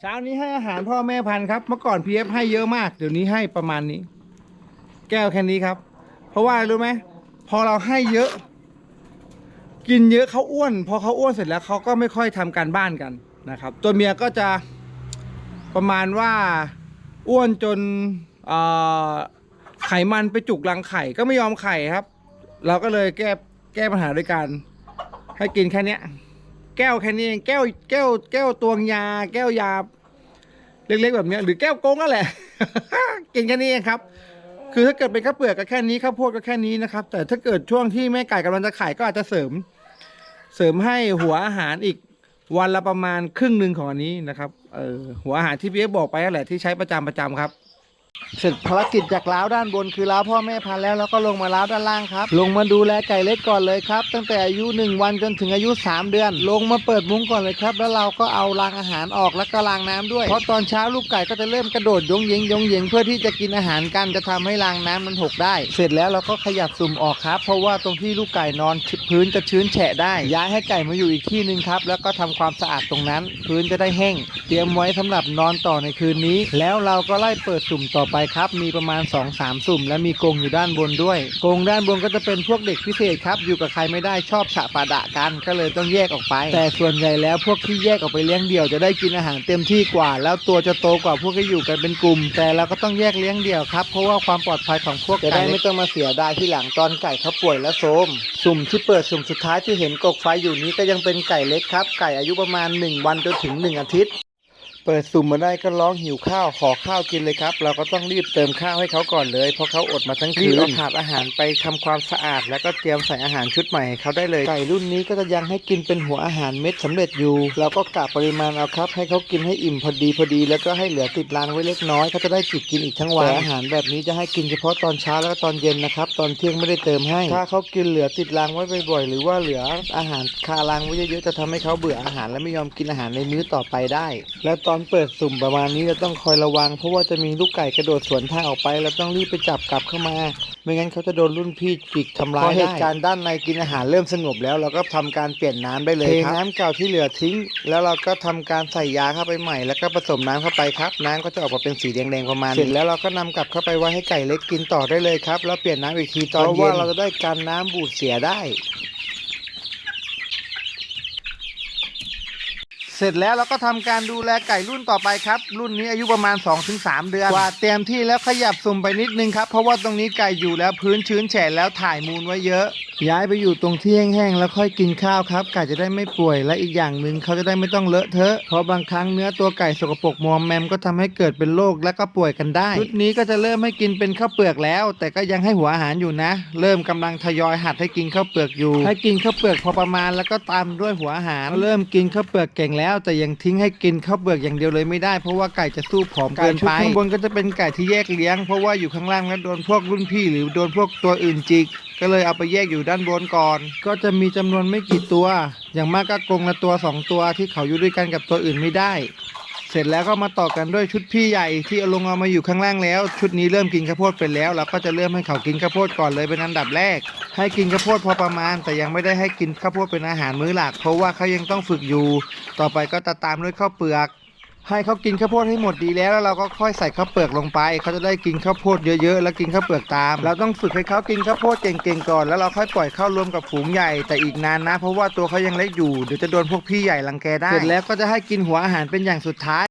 เช้านี้ให้อาหารพ่อแม่พันธุ์ครับ เมื่อก่อนพีเอฟให้เยอะมาก เดี๋ยวนี้ให้ประมาณนี้ แก้วแค่นี้ครับ เพราะว่ารู้ไหมพอเราให้เยอะ กินเยอะเขาอ้วน พอเขาอ้วนเสร็จแล้วเขาก็ไม่ค่อยทำการบ้านกันนะครับ ตัวเมียก็จะประมาณว่าอ้วนจนไขมันไปจุกรังไข่ก็ไม่ยอมไข่ครับ เราก็เลยแก้แก้ปัญหาด้วยการให้กินแค่เนี้ย แก้วแค่นี้เองแก้วแก้วแก้วตวงยา แก้วยา เล็กๆแบบนี้หรือแก้วโกงนั่นแหละกินแค่นี้เองครับ คือถ้าเกิดเป็นข้าวเปลือกก็แค่นี้ข้าวโพดก็แค่นี้นะครับ แต่ถ้าเกิดช่วงที่แม่ไก่กำลังจะไข่ก็อาจจะเสริม เสริมให้หัวอาหารอีกวันละประมาณครึ่งหนึ่งของอันนี้นะครับเออหัวอาหารที่พี่เอ๊บอกไปนั่นแหละที่ใช้ประจำประจำครับ เสร็จภารกิจจากล้าวด้านบนคือล้าวพ่อแม่พันธุ์แล้วแล้วก็ลงมาล้าวด้านล่างครับ ลงมาดูแลไก่เล็กก่อนเลยครับ ตั้งแต่อายุ 1 วันจนถึงอายุ 3 เดือน ลงมาเปิดมุ้งก่อนเลยครับ แล้วเราก็เอารางอาหารออกแล้วก็รางน้ำด้วย เพราะตอนเช้าลูกไก่ก็จะเริ่มกระโดดยงเยงยงเยงเพื่อที่จะกินอาหารกันจะทำให้รางน้ำมันหกได้ เสร็จแล้วเราก็ขยับสุ่มออกครับ เพราะว่าตรงที่ลูกไก่นอนพื้นจะชื้นแฉะได้ ย้ายให้ไก่มาอยู่อีกที่หนึ่งครับแล้วก็ทำความสะอาดตรงนั้น พื้นจะได้แห้ง เตรียมไว้สำหรับนอนต่อในคืนนี้ แล้วเราก็ไล่เปิดสุ่มต่อไปครับ มีประมาณ 2-3 สุ่ม และมีกรงอยู่ด้านบนด้วยกรงด้านบนก็จะเป็นพวกเด็กพิเศษครับ อยู่กับใครไม่ได้ชอบฉะปาดะกัน ก็เลยต้องแยกออกไป แต่ส่วนใหญ่แล้วพวกที่แยกออกไปเลี้ยงเดี่ยวจะได้กินอาหารเต็มที่กว่า แล้วตัวจะโตกว่าพวกที่อยู่กันเป็นกลุ่ม แต่เราก็ต้องแยกเลี้ยงเดี่ยวครับ เพราะว่าความปลอดภัยของพวกจะได้ไม่ต้องมาเสียดายที่หลังตอนไก่เขาป่วยและโทรมสุ่มที่เปิดสุ่มสุดท้ายที่เห็นกกไฟอยู่นี้ก็ยังเป็นไก่เล็กครับ ไก่อายุประมาณ 1 วันจนถึง 1 อาทิตย์ เปิดสุ่มมาได้ก็ร้องหิวข้าวขอข้าวกินเลยครับ เราก็ต้องรีบเติมข้าวให้เขาก่อนเลย เพราะเขาอดมาทั้งคืนเอาถาดอาหารไปทำความสะอาด แล้วก็เตรียมใส่อาหารชุดใหม่ให้เขาได้เลยไก่รุ่นนี้ก็จะยังให้กินเป็นหัวอาหารเม็ดสำเร็จอยู่ เราก็กะปริมาณเอาครับ ให้เขากินให้อิ่มพอดีพอดี แล้วก็ให้เหลือติดรางไว้เล็กน้อยเขาจะได้จิบกินอีกทั้งวันอาหารแบบนี้จะให้กินเฉพาะตอนเช้าแล้วก็ตอนเย็นนะครับตอนเที่ยงไม่ได้เติมให้ ถ้าเขากินเหลือติดรางไว้บ่อยๆหรือว่าเหลืออาหารคารางไว้เยอะๆจะทำให้เขาเบื่ออาหารและไม่ยอมกินอาหารในมื้อต่อไปได้ และตอนเปิดสุ่มประมาณนี้เราต้องคอยระวัง เพราะว่าจะมีลูกไก่กระโดดสวนทางออกไปเราต้องรีบไปจับกลับเข้ามา ไม่งั้นเขาจะโดนรุ่นพี่จิกทำร้ายได้เหตุการณ์ด้านในกินอาหารเริ่มสงบแล้วเราก็ทำการเปลี่ยนน้ำได้เลยครับเทน้ำเก่าที่เหลือทิ้ง แล้วเราก็ทำการใส่ยาเข้าไปใหม่ แล้วก็ผสมน้ำเข้าไปครับ น้ำก็จะออกมาเป็นสีแดงๆประมาณนี้เสร็จแล้วเราก็นำกลับเข้าไปไว้ให้ไก่เล็กกินต่อได้เลยครับแล้วเปลี่ยนน้ำอีกทีตอนเย็นเพราะว่าเราจะได้กันน้ำบูดเสียได้ เส ร็จแล้วเราก็ทำการดูแลไก่รุ่นต่อไปครับ รุ่นนี้อายุประมาณ 2-3 เดือนกว่าเตรียมที่แล้วขยับสุ่มไปนิดนึงครับ เพราะว่าตรงนี้ไก่อยู่แล้วพื้นชื้นแฉะแล้วถ่ายมูลไว้เยอะ ย้ายไปอยู่ตรงที่แห้งๆแล้วค่อยกินข้าวครับ ไก่จะได้ไม่ป่วย และอีกอย่างหนึ่งเขาจะได้ไม่ต้องเลอะเทอะเพราะบางครั้งเนื้อตัวไก่สกปรกมอมแมมก็ทำให้เกิดเป็นโรคและก็ป่วยกันได้ชุดนี้ก็จะเริ่มให้กินเป็นข้าวเปลือกแล้ว แต่ก็ยังให้หัวอาหารอยู่นะ เริ่มกำลังทยอยหัดให้กินข้าวเปลือกอยู่ ให้กินข้าวเปลือกพอประมาณแล้วก็ตามด้วยหัวอาหาร เริ่มกินข้าวเปลือกเก่งแล้ว แต่ยังทิ้งให้กินข้าวเปลือกอย่างเดียวเลยไม่ได้เพราะว่าไก่จะสู้ผอมเกินไปข้างบนก็จะเป็นไก่ที่แยกเลี้ยง เพราะว่าอยู่ข้างล่างแล้วโดนพวกรุ่นพี่ หรือโดนพวกตัวอื่นจิกก็เลยเอาไปแยกอยู่ด้านบนก่อน ก็จะมีจำนวนไม่กี่ตัว อย่างมากก็กรงละตัวสองตัวที่เขาอยู่ด้วยกันกับตัวอื่นไม่ได้ เสร็จแล้วก็มาต่อกันด้วยชุดพี่ใหญ่ที่เอาลงเอามาอยู่ข้างล่างแล้ว ชุดนี้เริ่มกินข้าวโพดเป็นแล้วเราก็จะเริ่มให้เขากินข้าวโพดก่อนเลยเป็นอันดับแรก ให้กินข้าวโพดพอประมาณ แต่ยังไม่ได้ให้กินข้าวโพดเป็นอาหารมื้อหลัก เพราะว่าเขายังต้องฝึกอยู่ ต่อไปก็จะตามด้วยข้าวเปลือก ให้เขากินข้าวโพดให้หมดดีแล้วแล้วเราก็ค่อยใส่ข้าวเปลือกลงไปเขาจะได้กินข้าวโพดเยอะๆ แล้วกินข้าวเปลือกตาม เราต้องฝึกให้เขากินข้าวโพดเก่งๆก่อนแล้วเราค่อยปล่อยเข้ารวมกับฝูงใหญ่แต่อีกนานนะ เพราะว่าตัวเขายังเล็กอยู่เดี๋ยวจะโดนพวกพี่ใหญ่รังแกได้เสร็จแล้วก็จะให้กินหัวอาหารเป็นอย่างสุดท้าย